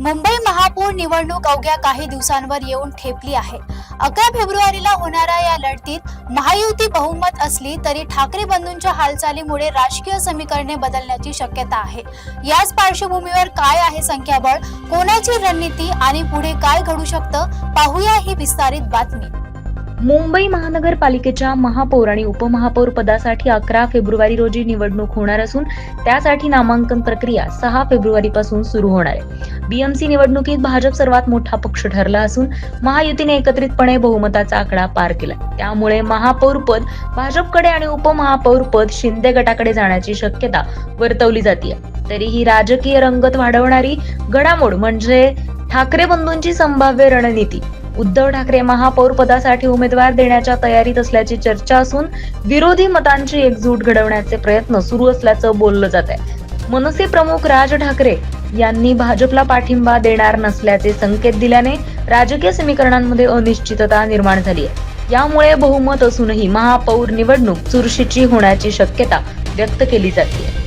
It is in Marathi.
मुंबई महापौर निवडणूक अवघ्या काही दिवसांवर येऊन ठेपली आहे. अकरा फेब्रुवारीला होणाऱ्या या लढतीत महायुती बहुमत असली तरी ठाकरे बंधूंच्या हालचालीमुळे राजकीय समीकरणे बदलण्याची शक्यता आहे. याच पार्श्वभूमीवर काय आहे संख्याबळ? कोणाची रणनीती आणि पुढे काय घडू शकतं? पाहूया ही विस्तारित बातमी. मुंबई महानगरपालिकेच्या महापौर आणि उपमहापौर पदासाठी अकरा फेब्रुवारी रोजी निवडणूक होणार असून त्यासाठी नामांकन प्रक्रिया सहा फेब्रुवारी पासून सुरू होणार आहे. बीएमसी निवडणुकीत भाजप सर्वात मोठा पक्ष ठरला असून महायुतीने एकत्रितपणे बहुमताचा आकडा पार केला. त्यामुळे महापौर पद भाजपकडे आणि उपमहापौर पद शिंदे गटाकडे जाण्याची शक्यता वर्तवली जाते तरीही राजकीय रंगत वाढवणारी घडामोड म्हणजे ठाकरे बंधूंची संभाव्य रणनीती. उद्धव ठाकरे महापौर पदासाठी उमेदवार देण्याच्या तयारीत असल्याची चर्चा असून विरोधी मतांची एकजूट घडवण्याचे प्रयत्न सुरू असल्याचं बोललं जात आहे. मनसे प्रमुख राज ठाकरे यांनी भाजपला पाठिंबा देणार नसल्याचे संकेत दिल्याने राजकीय समीकरणांमध्ये अनिश्चितता निर्माण झाली आहे. यामुळे बहुमत असूनही महापौर निवडणूक चुरशीची होण्याची शक्यता व्यक्त केली जाते.